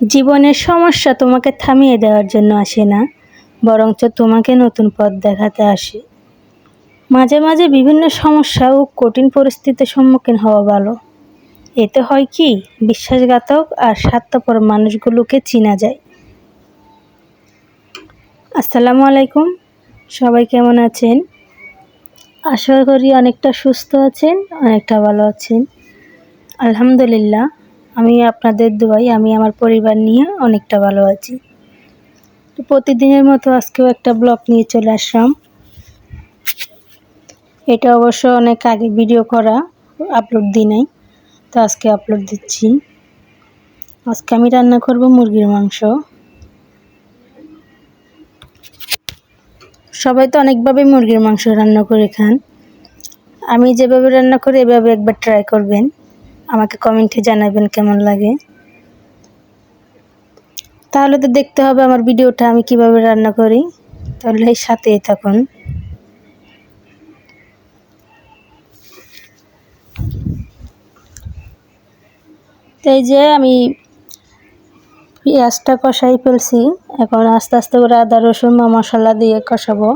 জীবনের সমস্যা তোমাকে থামিয়ে দেওয়ার জন্য আসে না, বরঞ্চ তোমাকে নতুন পথ দেখাতে আসে। মাঝে মাঝে বিভিন্ন সমস্যা ও কঠিন পরিস্থিতির সম্মুখীন হওয়া ভালো। এতে হয় কি, বিশ্বাসঘাতক আর স্বার্থপর মানুষগুলোকে চিনা যায়। আসসালামু আলাইকুম, সবাই কেমন আছেন? আশা করি অনেকটা সুস্থ আছেন, অনেকটা ভালো আছেন। আলহামদুলিল্লাহ আমি আপনাদের দোয়াই, আমি আমার পরিবার নিয়ে অনেকটা ভালো আছি। তো প্রতিদিনের মতো আজকেও একটা ব্লগ নিয়ে চলে আসলাম। এটা অবশ্য অনেক আগে ভিডিও করা, আপলোড দিই নাই, তো আজকে আপলোড দিচ্ছি। আজকে আমি রান্না করব মুরগির মাংস। সবাই তো অনেকভাবে মুরগির মাংস রান্না করে খান। আমি যেভাবে রান্না করি, এভাবে একবার ট্রাই করবেন। আমাকে কমেন্টে জানাবেন কেমন লাগে। তাহলে তো দেখতে হবে আমার ভিডিওটা আমি কীভাবে রান্না করি। তাহলে সাথেই থাকুন। তো এই যে আমি পেঁয়াজটা কষাই ফেলছি। এখন আস্তে আস্তে করে আদা, রসুন, মশলা দিয়ে কষাবো।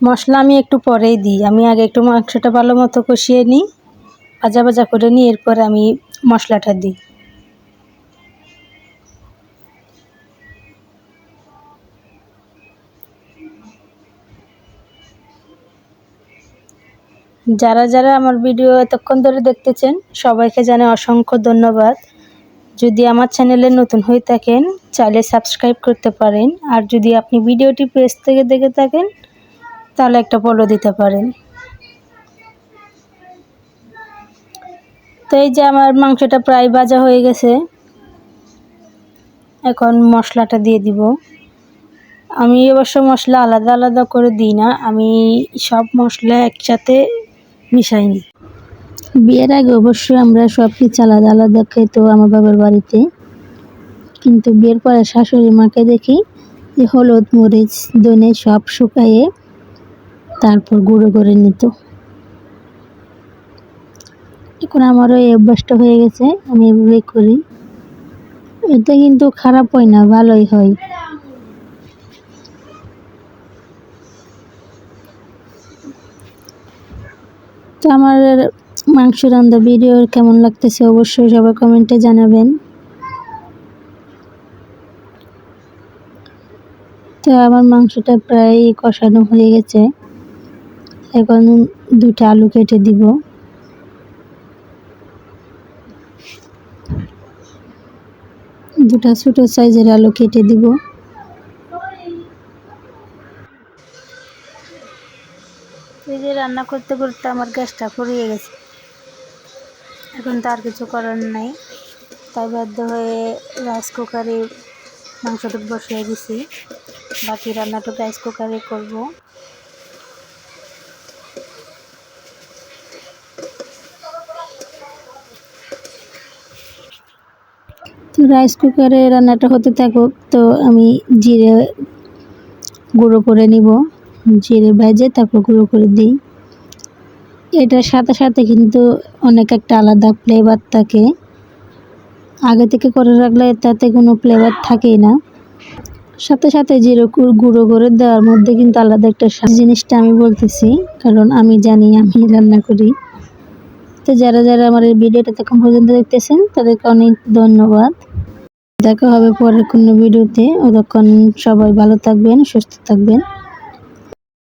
মশলা আমি একটু পরেই দিই। আমি আগে একটু মাংসটা ভালো মতো কষিয়ে নিই ভাজা ভাজা করে নিই এরপর আমি মশলাটা দিই। যারা যারা আমার ভিডিও এতক্ষণ ধরে দেখতেছেন, সবাইকে জানে অসংখ্য ধন্যবাদ। যদি আমার চ্যানেলে নতুন হয়ে থাকেন, চাইলে সাবস্ক্রাইব করতে পারেন। আর যদি আপনি ভিডিওটি পেজ থেকে দেখে থাকেন তাহলে একটা ফলো দিতে পারেন। তো এই যে আমার মাংসটা প্রায় ভাজা হয়ে গেছে। এখন মশলাটা দিয়ে দিব। আমি অবশ্য মশলা আলাদা আলাদা করে দিই না, আমি সব মশলা একসাথে মিশাই মিশাইনি বিয়ের আগে অবশ্যই আমরা সব কিছু আলাদা আলাদা খেতো আমার বাবার বাড়িতে। কিন্তু বিয়ের পরে শাশুড়ি মাকে দেখি যে হলুদ, মরিচ দনে সব শুকাইয়ে তারপর গুঁড়ো করে নিত। এখন আমারও এই অভ্যাসটা হয়ে গেছে, আমি এভাবেই করি। এতে কিন্তু খারাপ হয় না, ভালোই হয়। তো আমার মাংস রান্না ভিডিও কেমন লাগতেছে অবশ্যই সবাই কমেন্টে জানাবেন। তো আমার মাংসটা প্রায় কষানো হয়ে গেছে। এখন দুটা আলু কেটে দিব। দুটা ছোটো সাইজের আলু কেটে দিব। এই যে রান্না করতে করতে আমার গ্যাসটা ফুরিয়ে গেছে। এখন তো আর কিছু করার নাই। তাই বাধ্য হয়ে রাইস কুকারে মাংসটুক বসিয়ে দিছি। বাকি রান্নাটুকু রাইস কুকারে করব। তো রাইস কুকারে রান্নাটা হতে থাকুক, তো আমি জিরে গুঁড়ো করে নিব। জিরে ভেজে তারপর গুঁড়ো করে দিই। এটার সাথে সাথে কিন্তু অনেক একটা আলাদা ফ্লেভার থাকে। আগে থেকে করে রাখলে তাতে কোনো ফ্লেভার থাকেই না। সাথে সাথে জিরে গুঁড়ো করে দেওয়ার মধ্যে কিন্তু আলাদা একটা জিনিসটা আমি বলতেছি, কারণ আমি জানি, আমি রান্না করি। তো যারা যারা আমার এই ভিডিওটা তখন পর্যন্ত দেখতেছেন, তাদেরকে অনেক ধন্যবাদ। দেখা হবে পরের কোনো ভিডিওতে। ততক্ষণ সবাই ভালো থাকবেন সুস্থ থাকবেন।